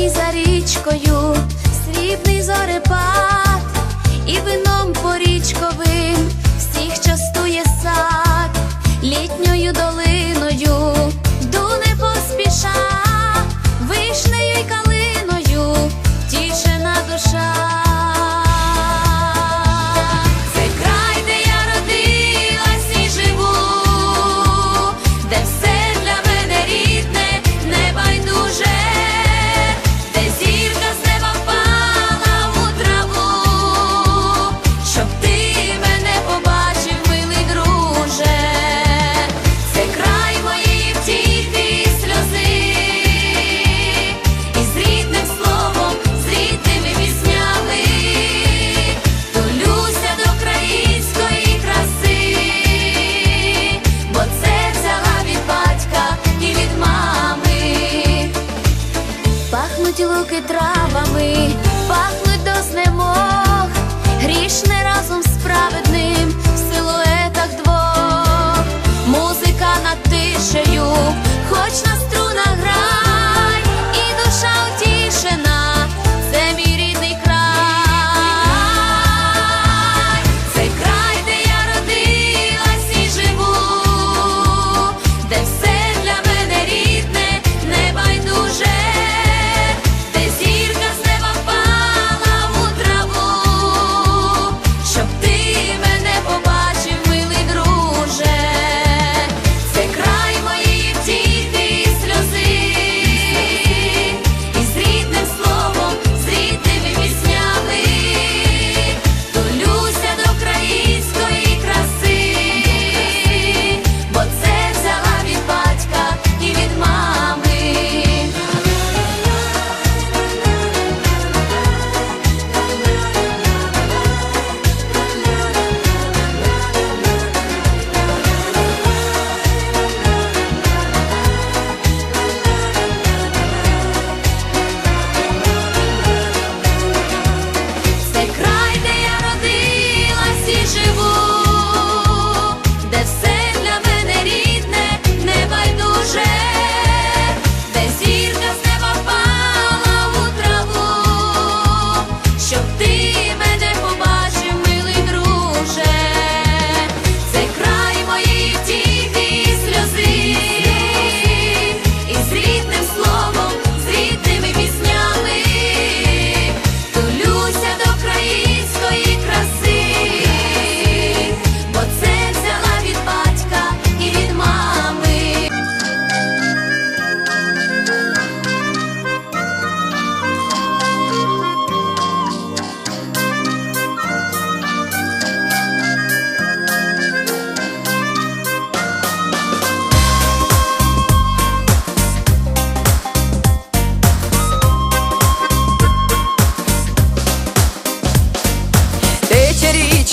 синій за річкою, срібний зорепад і вином порічковим всіх частує сад.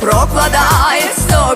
прокладає сто.